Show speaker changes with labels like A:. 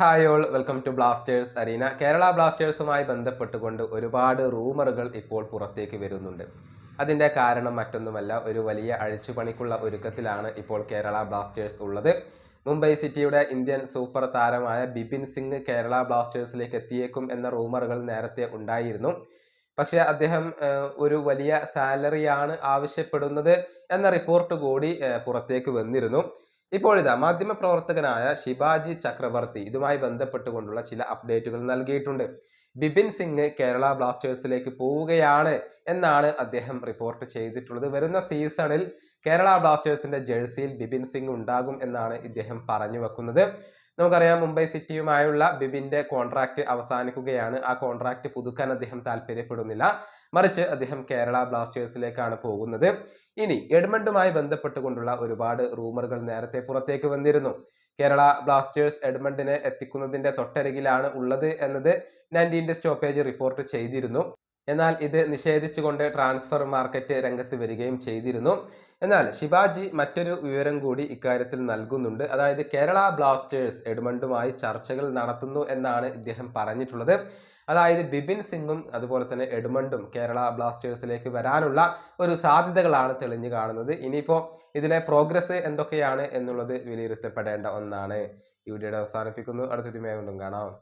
A: Hi all welcome to Blasters arena Kerala ബ്ലാസ്റ്റേഴ്സുമായി ബന്ധപ്പെട്ടുകൊണ്ട് ഒരുപാട് റൂമറുകൾ ഇപ്പോൾ പുറത്തേക്ക് വരുന്നുണ്ട്. അതിന്റെ കാരണം മറ്റൊന്നുമല്ല ഒരു വലിയ അഴിച്ചുപണിക്കുള്ള ഒരുക്കത്തിലാണ് ഇപ്പോൾ കേരള ബ്ലാസ്റ്റേഴ്സ് ഉള്ളത്. മുംബൈ സിറ്റിയുടെ ഇന്ത്യൻ സൂപ്പർ താരമായ ബിപിൻ സിംഗ് കേരള ബ്ലാസ്റ്റേഴ്സിലേക്ക് എത്തിയേക്കും എന്ന റൂമറുകൾ നേരത്തെ ഉണ്ടായിരുന്നു. പക്ഷേ അദ്ദേഹം ഒരു വലിയ സാലറിയാണ് ആവശ്യപ്പെടുന്നത് എന്ന റിപ്പോർട്ട് കൂടി പുറത്തേക്ക് വന്നിരുന്നു. ഇപ്പോഴിതാ മാധ്യമപ്രവർത്തകനായ ശിവാജി ചക്രവർത്തി ഇതുമായി ബന്ധപ്പെട്ടുകൊണ്ടുള്ള ചില അപ്ഡേറ്റുകൾ നൽകിയിട്ടുണ്ട്. ബിപിൻ സിംഗ് കേരള ബ്ലാസ്റ്റേഴ്സിലേക്ക് പോവുകയാണ് എന്നാണ് അദ്ദേഹം റിപ്പോർട്ട് ചെയ്തിട്ടുള്ളത്. വരുന്ന സീസണിൽ കേരള ബ്ലാസ്റ്റേഴ്സിന്റെ ജേഴ്സിയിൽ ബിപിൻ സിംഗ് ഉണ്ടാകും എന്നാണ് ഇദ്ദേഹം പറഞ്ഞു വെക്കുന്നത്. നമുക്കറിയാം മുംബൈ സിറ്റിയുമായുള്ള ബിബിന്റെ കോൺട്രാക്ട് അവസാനിക്കുകയാണ്. ആ കോൺട്രാക്ട് പുതുക്കാൻ അദ്ദേഹം താല്പര്യപ്പെടുന്നില്ല. മറിച്ച് അദ്ദേഹം കേരള ബ്ലാസ്റ്റേഴ്സിലേക്കാണ് പോകുന്നത്. ഇനി എഡ്മണ്ടുമായി ബന്ധപ്പെട്ടുകൊണ്ടുള്ള ഒരുപാട് റൂമറുകൾ നേരത്തെ പുറത്തേക്ക് വന്നിരുന്നു. കേരള ബ്ലാസ്റ്റേഴ്സ് എഡ്മണ്ടിനെ എത്തിക്കുന്നതിന്റെ തൊട്ടരികിലാണ് ഉള്ളത് എന്നത് നയന്റീന്റെ സ്റ്റോപ്പേജ് റിപ്പോർട്ട് ചെയ്തിരുന്നു. എന്നാൽ ഇത് നിഷേധിച്ചുകൊണ്ട് ട്രാൻസ്ഫർ മാർക്കറ്റ് രംഗത്ത് വരികയും ചെയ്തിരുന്നു. എന്നാൽ ശിവാജി മറ്റൊരു വിവരം കൂടി ഇക്കാര്യത്തിൽ നൽകുന്നുണ്ട്. അതായത് കേരള ബ്ലാസ്റ്റേഴ്സ് എഡ്മണ്ടുമായി ചർച്ചകൾ നടത്തുന്നു എന്നാണ് ഇദ്ദേഹം പറഞ്ഞിട്ടുള്ളത്. അതായത് ബിപിൻ സിംഗും അതുപോലെ തന്നെ എഡ്മണ്ടും കേരള ബ്ലാസ്റ്റേഴ്സിലേക്ക് വരാനുള്ള ഒരു സാധ്യതകളാണ് തെളിഞ്ഞു കാണുന്നത്. ഇനിയിപ്പോൾ ഇതിലെ പ്രോഗ്രസ് എന്തൊക്കെയാണ് എന്നുള്ളത് വിലയിരുത്തപ്പെടേണ്ട ഒന്നാണ്. ഈ വീഡിയോയുടെ അവസാനിപ്പിക്കുന്നു. അടുത്തൊരു വീണ്ടും കാണാം.